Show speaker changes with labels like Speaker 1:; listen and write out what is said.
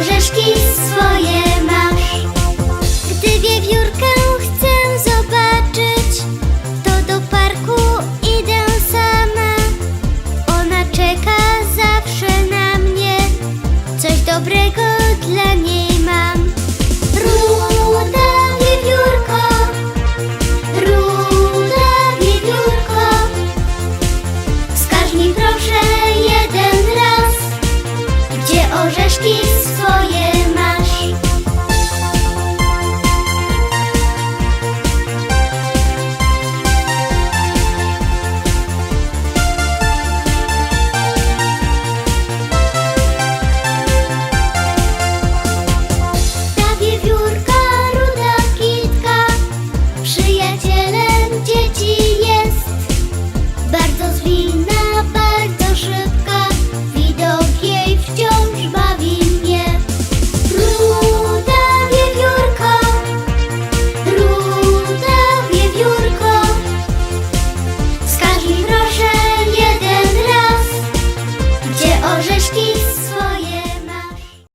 Speaker 1: orzeszki swoje masz. Gdy wiewiórkę chcę zobaczyć, to do parku idę sama. Ona czeka zawsze na mnie, coś dobrego dla niej mam. Ruda wiewiórko, ruda wiewiórko, wskaż mi proszę jeden raz, gdzie orzeszki są.